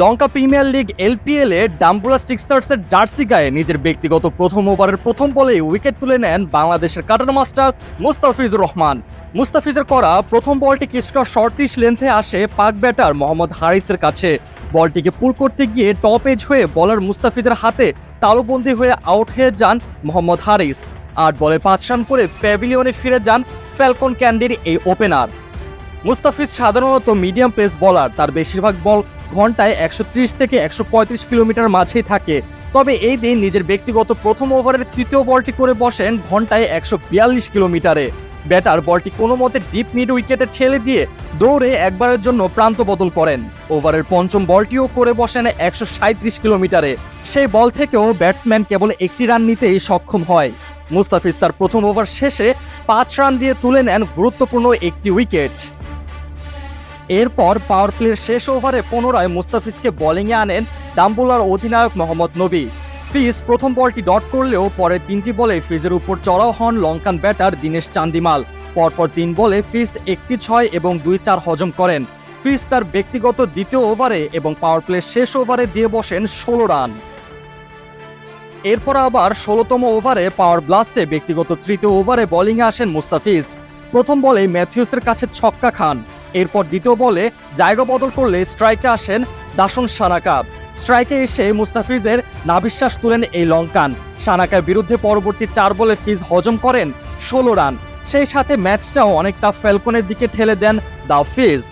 লঙ্কা premier league LPL এ ডাম্বুলা সিক্সার্সের jersey গায়ে নিজের ব্যক্তিগত প্রথম ওভারের প্রথম বলেই উইকেট তুলে নেন বাংলাদেশের কাটার মাস্টার মুস্তাফিজুর রহমান। মুস্তাফিজের করা প্রথম বলটি কিছুটা শর্টিশ লেন্থে আসে পাক ব্যাটার মোহাম্মদ হারিসের কাছে। বলটিকে পুল করতে গিয়ে টপ এজ হয়ে বলার মুস্তাফিজের হাতে তালুবন্দি হয়ে আউট হয়ে যান মোহাম্মদ হারিস। আট বলে পাঁচ রান করে প্যাভিলিয়নে ফিরে যান ফ্যালকন ক্যান্ডির এই ওপেনার। মুস্তাফিজ সাধারণত মিডিয়াম পেস বলার, তার বেশিরভাগ বল ঘন্টায় একশো ত্রিশ থেকে একশো পঁয়ত্রিশ কিলোমিটার মাঝেই থাকে। তবে এই দিন নিজের ব্যক্তিগত প্রথম ওভারের তৃতীয় বলটি করে বসেন ঘন্টায় একশো বিয়াল্লিশ কিলোমিটারে। ব্যাটার বলটি কোনো মতে ডিপ মিড উইকেটে ঠেলে দিয়ে দৌড়ে একবারের জন্য প্রান্ত বদল করেন। ওভারের পঞ্চম বলটিও করে বসেন একশো সাঁইত্রিশ কিলোমিটারে। সেই বল থেকেও ব্যাটসম্যান কেবল একটি রান নিতেই সক্ষম হয়। মুস্তাফিজ তার প্রথম ওভার শেষে পাঁচ রান দিয়ে তুলে নেন গুরুত্বপূর্ণ একটি উইকেট। এরপর পাওয়ার প্লের শেষ ওভারে পুনরায় মুস্তাফিজকে বোলিংয়ে আনেন ডাম্বুলার অধিনায়ক মোহাম্মদ নবী। ফিজ প্রথম বলটি ডট করলেও পরের তিনটি বলে ফিজের উপর চড়াও হন লঙ্কান ব্যাটার দীনেশ চান্দিমাল। পরপর তিন বলে ফিজ একটি ছয় এবং দুই চার হজম করেন। ফিজ তার ব্যক্তিগত দ্বিতীয় ওভারে এবং পাওয়ার প্লের শেষ ওভারে দিয়ে বসেন ষোলো রান। এরপর আবার ষোলোতম ওভারে পাওয়ার ব্লাস্টে ব্যক্তিগত তৃতীয় ওভারে বোলিংয়ে আসেন মুস্তাফিজ। প্রথম বলে ম্যাথিউসের কাছে ছক্কা খান। এরপর দ্বিতীয় বলে জায়গা বদল করলে স্ট্রাইকে আসেন দাসন সানাকা। স্ট্রাইকে এসে মুস্তাফিজের নাবিশ্বাস তুলেন এই লঙ্কান। সানাকার বিরুদ্ধে পরবর্তী চার বলে ফিজ হজম করেন ষোলো রান। সেই সাথে ম্যাচটাও অনেকটা ফ্যালকনের দিকে ঠেলে দেন দ্য ফিজ।